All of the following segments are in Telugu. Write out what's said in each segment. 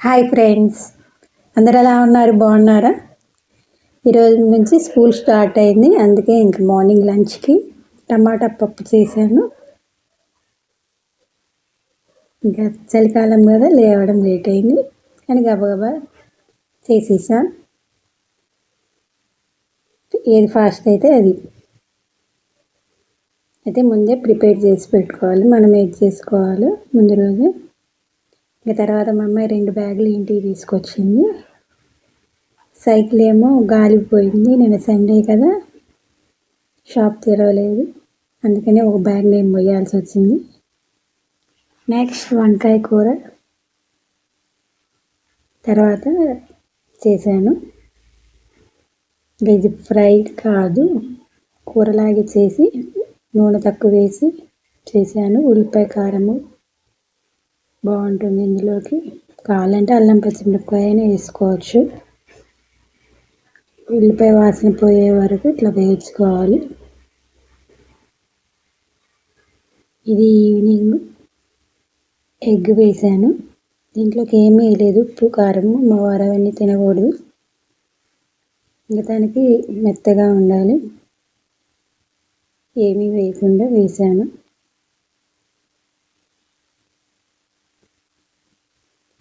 హాయ్ ఫ్రెండ్స్ అందరు ఎలా ఉన్నారు? బాగున్నారా? ఈరోజు నుంచి స్కూల్ స్టార్ట్ అయింది. అందుకే ఇంక మార్నింగ్ లంచ్కి టమాటా పప్పు చేశాను. ఇంకా చలికాలం కదా లేవడం లేట్ అయింది. కానీ గబగబా చేసేసా. ఏది ఫాస్ట్ అయితే అది. అయితే ముందే ప్రిపేర్ చేసి పెట్టుకోవాలి. మనం ఏది చేసుకోవాలి. ముందు రోజు ఇంకా తర్వాత మా అమ్మాయి రెండు బ్యాగులు ఇంటికి తీసుకొచ్చింది. సైకిల్ ఏమో గాలిపోయింది నేను సండే కదా షాప్ తెరవలేదు. అందుకనే ఒక బ్యాగ్ నేను మొయ్యాల్సి వచ్చింది. నెక్స్ట్ వంకాయ కూర తర్వాత చేశాను. ఇది ఫ్రై కాదు కూరలాగే చేసి నూనె తక్కువ వేసి చేశాను. ఉల్లిపాయ కారము బాగుంటుంది ఇందులోకి. కావాలంటే అల్లం పచ్చిమిరపకాయ అయినా వేసుకోవచ్చు. ఉల్లిపాయ వాసన పోయే వరకు ఇట్లా వేయించుకోవాలి. ఇది ఈవినింగ్ ఎగ్ వేసాను. దీంట్లోకి ఏమీ వేయలేదు. ఉప్పు కారము మా వారు అవన్నీ తినకూడదు. ఇంకా దానికి మెత్తగా ఉండాలి. ఏమీ వేయకుండా వేసాను.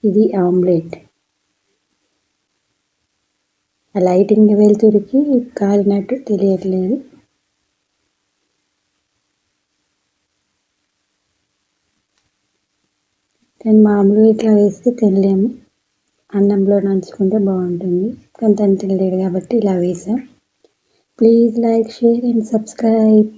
ఇది ఆమ్లెట్. ఆ లైటింగ్ వెళ్తురికి కాలినట్టు తెలియట్లేదు. కానీ మామూలుగా ఇట్లా వేస్తే తినలేము. అన్నంలో నంచుకుంటే బాగుంటుంది. కానీ తను తినలేడు కాబట్టి ఇలా వేసాం please like share and subscribe.